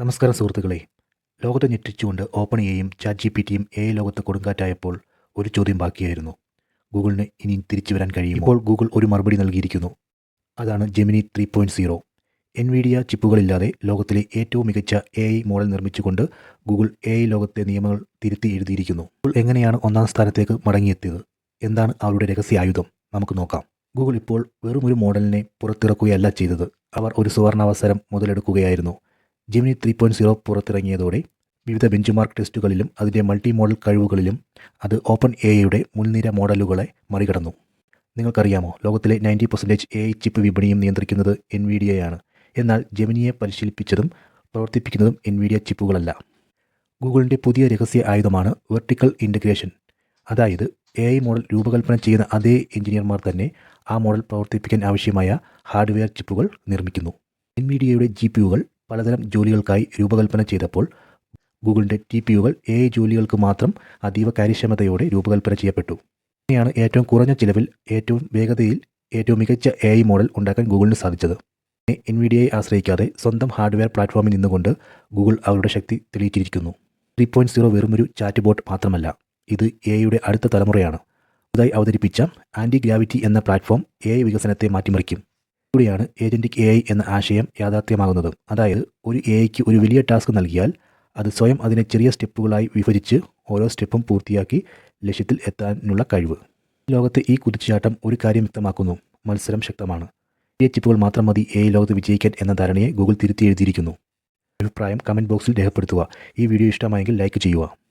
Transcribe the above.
നമസ്കാരം സുഹൃത്തുക്കളെ. ലോകത്തെ ഞെട്ടിച്ചുകൊണ്ട് ഓപ്പൺ എയും ചാറ്റ് ജി പി ടിയും എ ലോകത്ത് കൊടുങ്കാറ്റായപ്പോൾ ഒരു ചോദ്യം ബാക്കിയായിരുന്നു. ഗൂഗിളിന് ഇനി തിരിച്ചു വരാൻ കഴിയും ഇപ്പോൾ ഗൂഗിൾ ഒരു മറുപടി നൽകിയിരിക്കുന്നു. അതാണ് Gemini three point zero. Nvidia ചിപ്പുകളില്ലാതെ ലോകത്തിലെ ഏറ്റവും മികച്ച എ ഐ മോഡൽ നിർമ്മിച്ചുകൊണ്ട് ഗൂഗിൾ എ ഐ ലോകത്തെ നിയമങ്ങൾ തിരുത്തി എഴുതിയിരിക്കുന്നു. ഗൂഗിൾ എങ്ങനെയാണ് ഒന്നാം സ്ഥാനത്തേക്ക് മടങ്ങിയെത്തിയത്? എന്താണ് അവരുടെ രഹസ്യ ആയുധം? നമുക്ക് നോക്കാം. ഗൂഗിൾ ഇപ്പോൾ വെറും ഒരു മോഡലിനെ പുറത്തിറക്കുകയല്ല ചെയ്തത്. അവർ ഒരു സുവർണാവസരം മുതലെടുക്കുകയായിരുന്നു. ജെമിനി ത്രീ പോയിന്റ് സീറോ പുറത്തിറങ്ങിയതോടെ വിവിധ ബെഞ്ച് മാർക്ക് ടെസ്റ്റുകളിലും അതിന്റെ മൾട്ടി മോഡൽ കഴിവുകളിലും അത് ഓപ്പൺ എ ഐയുടെ മുൻനിര മോഡലുകളെ മറികടന്നു. നിങ്ങൾക്കറിയാമോ ലോകത്തിലെ ninety percentage A I chip വിപണിയും നിയന്ത്രിക്കുന്നത് എൻവിഡിയയാണ് എന്നാൽ ജെമിനിയെ പരിശീലിപ്പിച്ചതും പ്രവർത്തിപ്പിക്കുന്നതും എൻവിഡിയ ചിപ്പുകളല്ല. ഗൂഗിളിന്റെ പുതിയ രഹസ്യ ആയുധമാണ് വെർട്ടിക്കൽ ഇന്റഗ്രേഷൻ അതായത് എ ഐ മോഡൽ രൂപകൽപ്പന ചെയ്യുന്ന അതേ എഞ്ചിനീയർമാർ തന്നെ ആ മോഡൽ പ്രവർത്തിപ്പിക്കാൻ ആവശ്യമായ ഹാർഡ്വെയർ ചിപ്പുകൾ നിർമ്മിക്കുന്നു. എൻവിഡിയയുടെ ജി പി യുകൾ പലതരം ജോലികൾക്കായി രൂപകൽപ്പന ചെയ്തപ്പോൾ ഗൂഗിളിന്റെ ടി പി യുകൾ എ ജോലികൾക്ക് മാത്രം അതീവ കാര്യക്ഷമതയോടെ രൂപകൽപ്പന ചെയ്യപ്പെട്ടു. ഇങ്ങനെയാണ് ഏറ്റവും കുറഞ്ഞ ചിലവിൽ ഏറ്റവും വേഗതയിൽ ഏറ്റവും മികച്ച എ ഐ മോഡൽ ഉണ്ടാക്കാൻ ഗൂഗിളിന് സാധിച്ചത്. എൻവിഡിയെ ആശ്രയിക്കാതെ സ്വന്തം ഹാർഡ്വെയർ പ്ലാറ്റ്ഫോമിൽ നിന്നുകൊണ്ട് ഗൂഗിൾ അവരുടെ ശക്തി തെളിയിച്ചിരിക്കുന്നു. ത്രീ പോയിന്റ് സീറോ വെറുമൊരു ചാറ്റ് ബോട്ട് മാത്രമല്ല ഇത് എ ഐയുടെ അടുത്ത തലമുറയാണ്. പുതുതായി അവതരിപ്പിച്ച ആന്റി ഗ്രാവിറ്റി എന്ന പ്ലാറ്റ്ഫോം എ ഐ വികസനത്തെ മാറ്റിമറിക്കും. ഇവിടെയാണ് ഏജന്റിക് എ ഐ എന്ന ആശയം യാഥാർത്ഥ്യമാകുന്നത്. അതായത് ഒരു എ ഐക്ക് ഒരു വലിയ ടാസ്ക് നൽകിയാൽ അത് സ്വയം അതിനെ ചെറിയ സ്റ്റെപ്പുകളായി വിഭജിച്ച് ഓരോ സ്റ്റെപ്പും പൂർത്തിയാക്കി ലക്ഷ്യത്തിൽ എത്താനുള്ള കഴിവ്. ലോകത്ത് ഈ കുതിച്ചുചാട്ടം ഒരു കാര്യം വ്യക്തമാക്കുന്നു. മത്സരം ശക്തമാണ്. ഈ ചിപ്പുകൾ മാത്രം മതി എ ലോകത്ത് വിജയിക്കാൻ എന്ന ധാരണയെ ഗൂഗിൾ തിരുത്തി എഴുതിയിരിക്കുന്നു. അഭിപ്രായം കമന്റ് ബോക്സിൽ രേഖപ്പെടുത്തുക. ഈ വീഡിയോ ഇഷ്ടമായെങ്കിൽ ലൈക്ക് ചെയ്യുക.